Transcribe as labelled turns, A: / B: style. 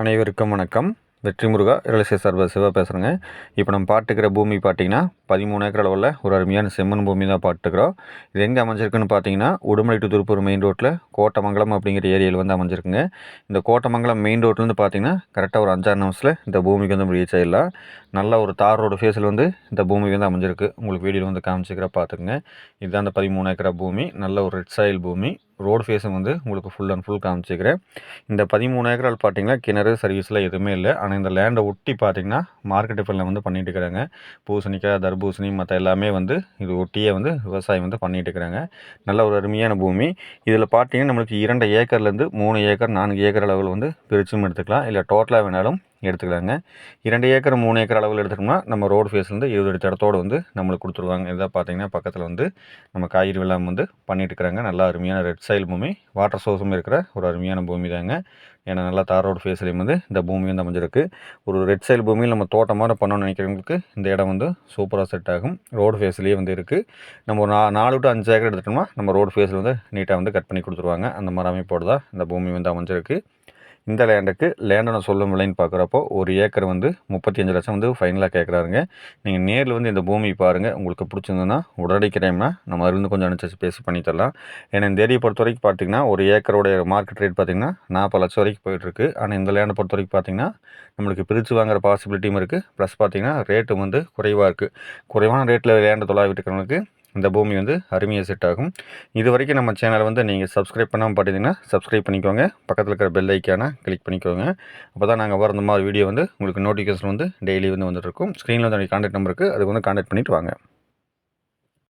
A: அனைவருக்கும் வணக்கம். வெற்றி முருகா ரியல் சார்பர் சிவா பேசுகிறேங்க இப்போ நம்ம பாட்டுக்கிற பூமி பார்த்தீங்கன்னா பதிமூணு ஏக்கர் அளவில் ஒரு அருமையான செம்மன் பூமி தான் பாட்டுக்கிறோம் இது எங்கே அமைஞ்சிருக்குன்னு பார்த்தீங்கன்னா உடுமலை டு திருப்பூர் மெயின் ரோட்டில் கோட்டமங்கலம் அப்படிங்கிற ஏரியாவில் வந்து அமைஞ்சிருக்குங்க. இந்த கோட்டமங்கலம் மெயின் ரோட்லேருந்து பார்த்தீங்கன்னா கரெக்டாக ஒரு அஞ்சாறு நிமிஷத்தில் இந்த பூமிக்கு வந்து ரீச் ஆகிடலாம் நல்ல ஒரு தார் ரோடு ஃபேஸில் வந்து இந்த பூமி வந்து அமைஞ்சிருக்கு. உங்களுக்கு வீடியோவில் வந்து காமிச்சிக்கிற பார்த்துக்குங்க இதுதான் அந்த பதிமூணு ஏக்கரா பூமி. நல்ல ஒரு ரெட் சாயில் பூமி. ரோடு ஃபேஸும் வந்து உங்களுக்கு ஃபுல் அண்ட் ஃபுல் காமிச்சிக்கிறேன். இந்த பதிமூணு ஏக்கரால் பார்த்தீங்கன்னா கிணறு சர்வீஸில் எதுவுமே இல்லை. ஆனால் இந்த லேண்டை ஒட்டி பார்த்தீங்கன்னா மார்க்கெட் டிஃபனில் வந்து பண்ணிட்டு இருக்கிறாங்க. பூசணிக்காய் தர்பூசணி மற்ற எல்லாமே வந்து இது ஒட்டியே வந்து விவசாயம் வந்து பண்ணிட்டு இருக்கிறாங்க. நல்ல ஒரு அருமையான பூமி. இதில் பார்த்தீங்கன்னா நம்மளுக்கு இரண்டு ஏக்கர்லேருந்து மூணு ஏக்கர் நான்கு ஏக்கர் அளவில் வந்து பிரிச்சும் எடுத்துக்கலாம். இல்லை டோட்டலாக வேணாலும் எடுத்துக்கலாங்க. இரண்டு ஏக்கர் மூணு ஏக்கர் அளவில் எடுத்துட்டோம்னா நம்ம ரோடு ஃபேஸ்லேருந்து இருபது அடி இடத்தோடு வந்து நம்மளுக்கு கொடுத்துருவாங்க. இதாக பார்த்தீங்கன்னா பக்கத்தில் வந்து நம்ம காய்கறி வெள்ளாம் வந்து பண்ணிட்டு இருக்கிறாங்க. நல்லா அருமையான ரெட் சைல் பூமி வாட்டர் சோர்ஸும் இருக்கிற ஒரு அருமையான பூமி தாங்க. ஏன்னா நல்லா தார் ரோடு ஃபேஸ்லேயும் வந்து இந்த பூமி வந்து அமைஞ்சிருக்கு. ஒரு ரெட் சைல் பூமியில் நம்ம தோட்டம் மாதிரி பண்ணணும்னு நினைக்கிறவங்களுக்கு இந்த இடம் வந்து சூப்பராக செட் ஆகும். ரோடு ஃபேஸ்லேயே வந்து இருக்குது நம்ம ஒரு நா நாலு டு அஞ்சு ஏக்கர் எடுத்துட்டோம்னா நம்ம ரோடு ஃபேஸில் வந்து நீட்டாக வந்து கட் பண்ணி கொடுத்துருவாங்க. அந்த மாதிரி அமைப்போடு தான் இந்த பூமி வந்து அமைஞ்சிருக்கு. இந்த லேண்டுக்கு லேண்டனை சொல்லும் விலைன்னு பார்க்குறப்போ ஒரு ஏக்கர் வந்து முப்பத்தி அஞ்சு லட்சம் வந்து ஃபைனலாக கேட்குறாருங்க. நீங்கள் நேரில் வந்து இந்த பூமி பாருங்கள் உங்களுக்கு பிடிச்சிருந்ததுன்னா உடனடி கிரைம்னா நம்ம இருந்து கொஞ்சம் அனுசரிச்சு பேசி பண்ணி தரலாம். ஏன்னா இந்த ஏரியை பொறுத்த வரைக்கும் பார்த்தீங்கன்னா ஒரு ஏக்கரோட மார்க்கெட் ரேட் பார்த்திங்கன்னா நாற்பது லட்சம் வரைக்கும் போயிட்டுருக்கு ஆனால் இந்த லேண்டை பொறுத்த வரைக்கும் பார்த்தீங்கன்னா நம்மளுக்கு பிரித்து வாங்குற பாசிபிலிட்டியும் இருக்குது ப்ளஸ் பார்த்திங்கன்னா ரேட்டும் வந்து குறைவாக இருக்குது குறைவான ரேட்டில் லேண்டை தொலாவிட்டுக்கிறவங்களுக்கு இந்த பூமி வந்து அருமையாக செட் ஆகும். இது வரைக்கும் நம்ம சேனலை வந்து நீங்கள் சப்ஸ்கிரைப் பண்ணாமல் பார்த்தீங்கன்னா சப்ஸ்கிரைப் பண்ணிக்கோங்க. பக்கத்தில் இருக்கிற பெல் ஐக்கானை கிளிக் பண்ணிக்கோங்க. அப்போ தான் நாங்கள் வர இந்த மாதிரி வீடியோ வந்து உங்களுக்கு நோட்டிஃபிகேஷன் வந்து டெய்லி வந்து வந்துட்டு ஸ்க்ரீனில் வந்து கான்டாக்ட் நம்பருக்கு அதுக்கு வந்து கான்டாக்ட் பண்ணிவிட்டு வாங்க.